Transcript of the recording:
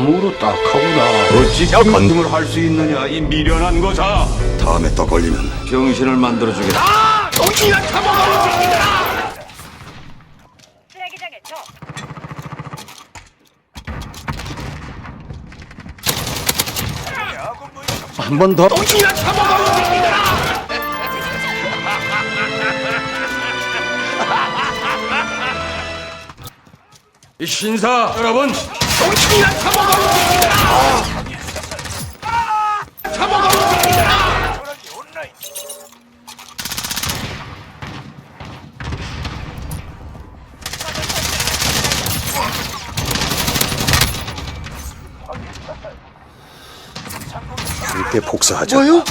하오나. 어찌 건등을 할 수 있느냐 이 미련한 거사 다음에 또 걸리면. 병신을 만들어 주겠다. 쓰레기장에 적. 한번 더. 이 신사 여러분 함께 복사하자. 뭐요?